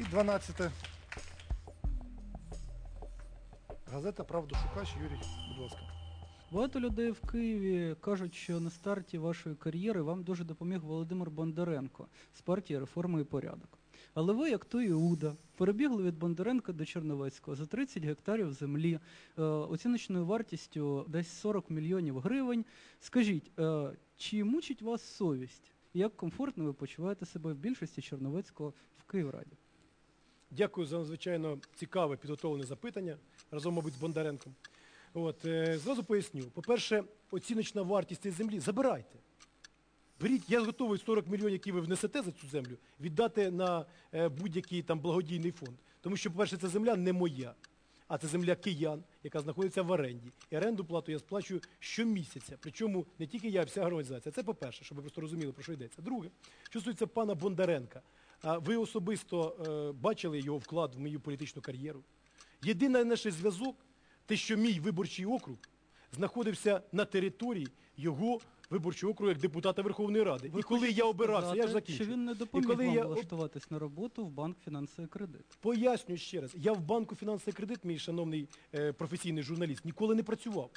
І 12. Газета Правдошукач Юрій, будь ласка. Багато людей в Києві кажуть, що на старті вашої кар'єри вам дуже допоміг Володимир Бондаренко з партії реформи і порядок. Але ви, як той Іуда, перебігли від Бондаренка до Черновецького за 30 гектарів землі, е, оціночною вартістю десь 40 мільйонів гривень. Скажіть, е, чи мучить вас совість? Як комфортно ви почуваєте себе в більшості Черновецького в Київраді? Дякую за надзвичайно цікаве підготовлене запитання разом, мабуть, з Бондаренком. От, е, зразу поясню. По-перше, оціночна вартість цієї землі забирайте. Беріть, я готовий 40 мільйонів, які ви внесете за цю землю, віддати на е, будь-який там благодійний фонд. Тому що, по-перше, ця земля не моя, а це земля киян, яка знаходиться в оренді. І оренду плату я сплачую щомісяця. Причому не тільки я, а вся організація. Це по-перше, щоб ви просто розуміли, про що йдеться. Друге, що стосується пана Бондаренка. Ви особисто е, бачили його вклад в мою політичну кар'єру. Єдиний наш зв'язок, те, що мій виборчий округ знаходився на території його виборчого округу як депутата Верховної Ради. Ви і коли я обирався, я ж сказати. Що він не І допоміг коли вам я- влаштуватись на роботу в банк фінансовий кредит. Поясню ще раз. Я в банку фінансовий кредит, мій шановний е, професійний журналіст, ніколи не працював.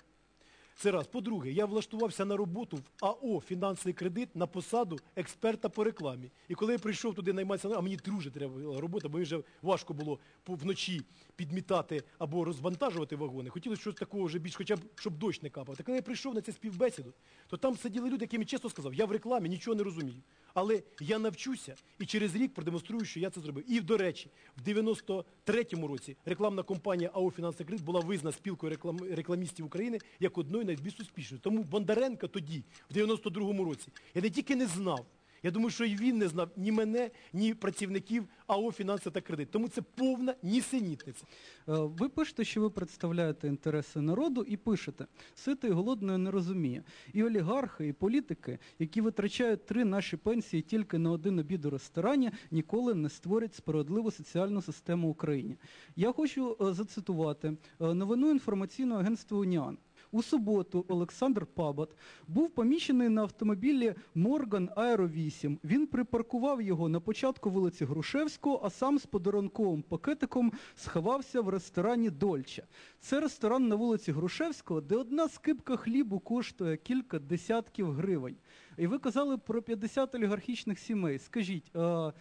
Це раз. По-друге, я влаштувався на роботу в АО фінансовий кредит на посаду експерта по рекламі. І коли я прийшов туди найматися, а мені дуже треба була робота, бо мені вже важко було вночі підмітати або розвантажувати вагони. Хотілося щось такого вже більш, хоча б щоб дощ не капав. Та коли я прийшов на цю співбесіду, то там сиділи люди, яким я чесно сказав, я в рекламі нічого не розумію. Але я навчуся і через рік продемонструю, що я це зробив. І, до речі, в 93-му році рекламна компанія АО «Фінансовий кредит» була визнана спілкою реклам... рекламістів України як одною з найбільш успішною. Тому Бондаренка тоді, в 92-му році, я не тільки не знав, я думаю, що і він не знав ні мене, ні працівників АО «Фінанси та кредит». Тому це повна нісенітниця. Е, Ви пишете, що ви представляєте інтереси народу і пишете, ситий і голодної не розуміє. І олігархи, і політики, які витрачають три наші пенсії тільки на один обід у ресторані, ніколи не створять справедливу соціальну систему в Україні. Я хочу е, зацитувати е, новину інформаційного агентства Уніан. У суботу Олександр Пабат був поміщений на автомобілі Морган Аеро 8. Він припаркував його на початку вулиці Грушевського, а сам з подарунковим пакетиком сховався в ресторані Дольче. Це ресторан на вулиці Грушевського, де одна скипка хлібу коштує кілька десятків гривень. І ви казали про 50 олігархічних сімей. Скажіть, е, е,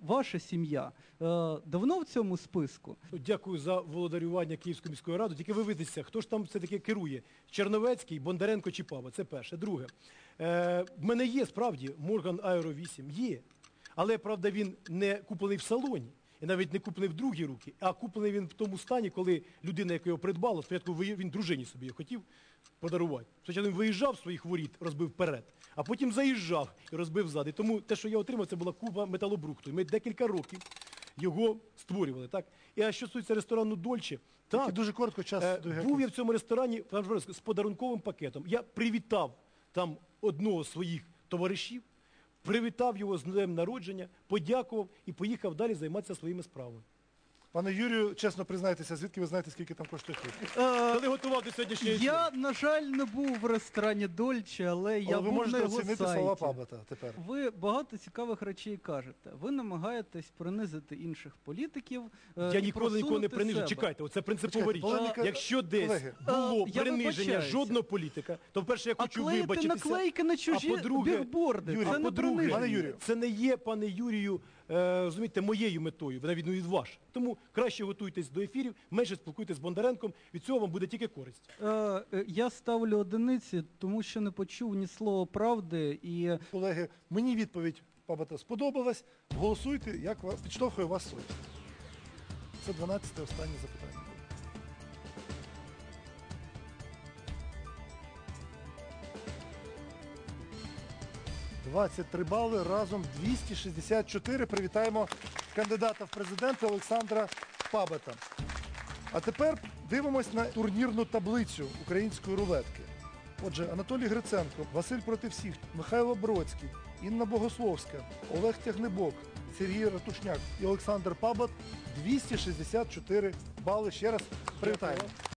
ваша сім'я е, давно в цьому списку? Дякую за володарювання Київської міської ради. Тільки ви видите, хто ж там все-таки керує? Черновецький, Бондаренко чи Пава? Це перше. Друге. В мене є справді Морган Аеро 8. Є. Але, правда, він не куплений в салоні. І навіть не куплений в другі руки, а куплений він в тому стані, коли людина, яка його придбала, спочатку він дружині собі його хотів подарувати. Спочатку він виїжджав з своїх воріт, розбив вперед, а потім заїжджав і розбив ззади. Тому те, що я отримав, це була куба металобрухту. І ми декілька років його створювали. Так? І а що стосується ресторану Дольче, так, дуже коротко час Е, до був я в цьому ресторані з подарунковим пакетом. Я привітав там одного з своїх товаришів, привітав його з днем народження, подякував і поїхав далі займатися своїми справами. Пане Юрію, чесно признайтеся, звідки ви знаєте, скільки там коштує хліб? Коли готував до сьогоднішньої Я, на жаль, не був в ресторані Дольче, але я Але ви був можете на його оцінити сайті. слова Пабата тепер. Ви багато цікавих речей кажете. Ви намагаєтесь принизити інших політиків. е, я і ніколи нікого не просунути принижу. себе. Чекайте, оце принципова річ. Полеміка- Якщо десь колеги. було Е, я приниження вибачаюся. жодного політика, то вперше я А хочу клеїти вибачитися. наклейки на чужі по-друге, бігборди, Юрій, це а не по-друге, приниження. Пане Юрію. це не є, пане Юрію, е, розумієте, моєю метою, вона відно від вашої. Тому краще готуйтесь до ефірів, менше спілкуйтесь з Бондаренком, від цього вам буде тільки користь. Е, е, я ставлю одиниці, тому що не почув ні слова правди і Колеги, мені відповідь Пабата сподобалась. Голосуйте, як вас підштовхує вас совість. Це 12 останнє запитання. 23 бали, разом 264. Привітаємо кандидата в президенти Олександра Пабата. А тепер дивимось на турнірну таблицю української рулетки. Отже, Анатолій Гриценко, Василь проти всіх, Михайло Бродський, Інна Богословська, Олег Тягнебок, Сергій Ратушняк і Олександр Пабат 264 бали. Ще раз привітаємо.